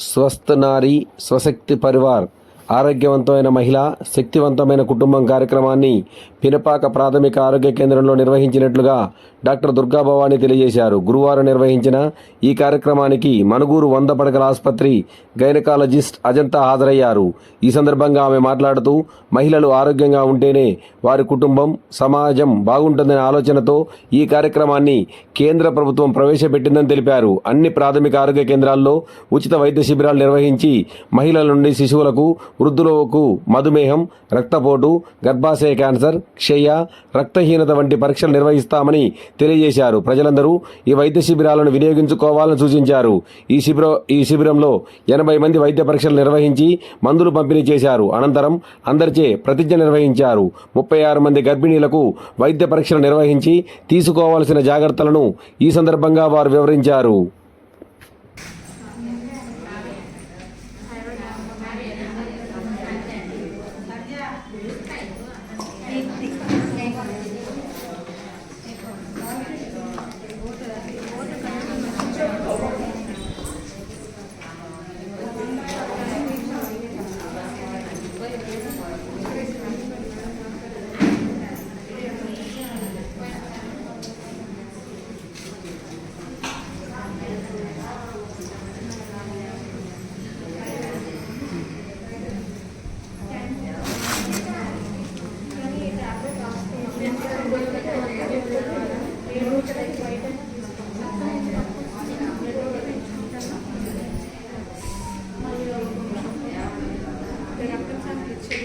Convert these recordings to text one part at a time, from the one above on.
స్వస్థ నారీ స్వశక్తి పరివార్. ఆరోగ్యవంతమైన మహిళ శక్తివంతమైన కుటుంబం కార్యక్రమాన్ని పినపాక ప్రాథమిక ఆరోగ్య కేంద్రంలో నిర్వహించినట్లుగా డాక్టర్ దుర్గా భవాని తెలియజేశారు. గురువారం నిర్వహించిన ఈ కార్యక్రమానికి మనుగూరు వంద పడకల ఆసుపత్రి గైనకాలజిస్ట్ అజంతా హాజరయ్యారు. ఈ సందర్భంగా ఆమె మాట్లాడుతూ మహిళలు ఆరోగ్యంగా ఉంటేనే వారి కుటుంబం సమాజం బాగుంటుందనే ఆలోచనతో ఈ కార్యక్రమాన్ని కేంద్ర ప్రభుత్వం ప్రవేశపెట్టిందని తెలిపారు. అన్ని ప్రాథమిక ఆరోగ్య కేంద్రాల్లో ఉచిత వైద్య శిబిరాలు నిర్వహించి మహిళల నుండి శిశువులకు వృద్ధులకు మధుమేహం రక్తపోటు గర్భాశయ క్యాన్సర్ క్షయ రక్తహీనత వంటి పరీక్షలు నిర్వహిస్తామని తెలియజేశారు. ప్రజలందరూ ఈ వైద్య శిబిరాలను వినియోగించుకోవాలని సూచించారు. ఈ శిబిర ఈ శిబిరంలో ఎనభై మంది వైద్య పరీక్షలు నిర్వహించి మందులు పంపిణీ చేశారు. అనంతరం అందరిచే ప్రతిజ్ఞ నిర్వహించారు. ముప్పై ఆరు మంది గర్భిణీలకు వైద్య పరీక్షలు నిర్వహించి తీసుకోవాల్సిన జాగ్రత్తలను ఈ సందర్భంగా వారు వివరించారు.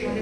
মানে